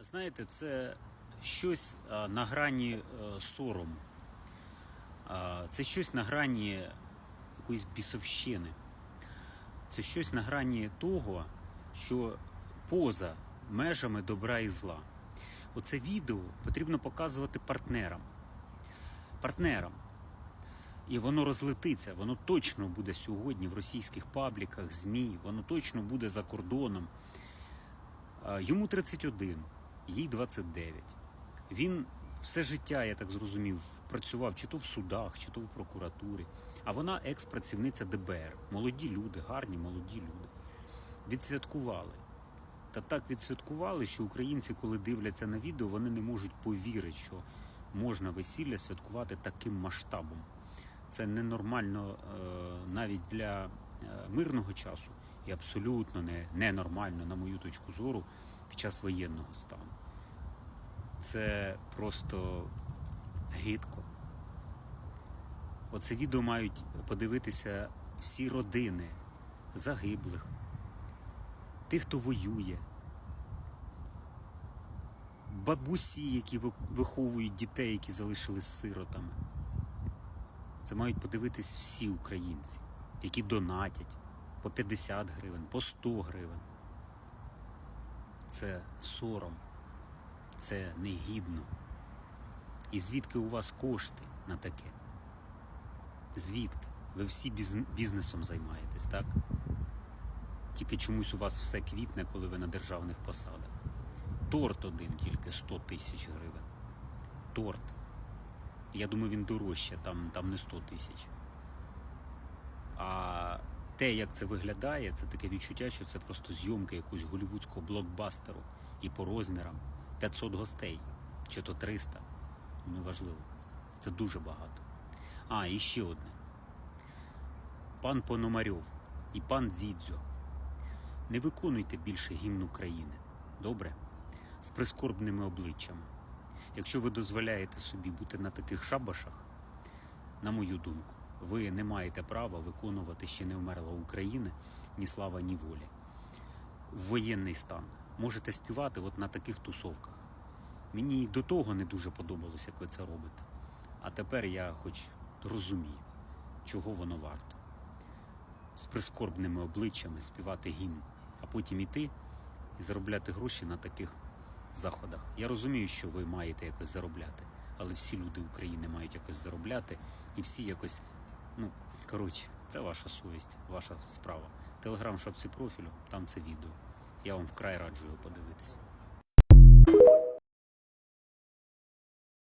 Знаєте, це щось на грані е, сорому. Це щось на грані якоїсь бісовщини. Це щось на грані того, що поза межами добра і зла. Оце відео потрібно показувати партнерам. Партнерам. І воно розлетиться, воно точно буде сьогодні в російських пабліках, ЗМІ, воно точно буде за кордоном. Йому 31, їй 29. Він все життя, я так зрозумів, працював чи то в судах, чи то в прокуратурі. А вона екс-працівниця ДБР. Молоді люди, гарні молоді люди. Відсвяткували. Та так відсвяткували, що українці, коли дивляться на відео, вони не можуть повірити, що можна весілля святкувати таким масштабом. Це ненормально е, навіть для е, мирного часу і абсолютно не, ненормально, на мою точку зору, під час воєнного стану. Це просто гидко. Оце відео мають подивитися всі родини загиблих, тих, хто воює, бабусі, які виховують дітей, які залишились сиротами. Це мають подивитись всі українці, які донатять по 50 гривень, по 100 гривень. Це сором, це негідно. І звідки у вас кошти на таке? Звідки? Ви всі бізнесом займаєтесь, так? Тільки чомусь у вас все квітне, коли ви на державних посадах. Торт один тільки 100 тисяч гривень. Торт. Я думаю, він дорожче, там, там не 100 тисяч. А те, як це виглядає, це таке відчуття, що це просто зйомки якогось голівудського блокбастеру і по розмірам 500 гостей, чи то 300. Неважливо. Це дуже багато. А, і ще одне. Пан Пономарьов і пан Дзідзьо. Не виконуйте більше гімн України. Добре? З прискорбними обличчями. Якщо ви дозволяєте собі бути на таких шабашах, на мою думку, ви не маєте права виконувати ще не вмерла України ні слава, ні волі. В воєнний стан можете співати от на таких тусовках. Мені і до того не дуже подобалося, як ви це робите. А тепер я хоч розумію, чого воно варто. З прискорбними обличчями співати гімн, а потім іти і заробляти гроші на таких заходах. Я розумію, що ви маєте якось заробляти, але всі люди України мають якось заробляти, і всі якось, ну коротше, це ваша совість, ваша справа. Телеграм шапці профілю, там це відео. Я вам вкрай раджу його подивитись.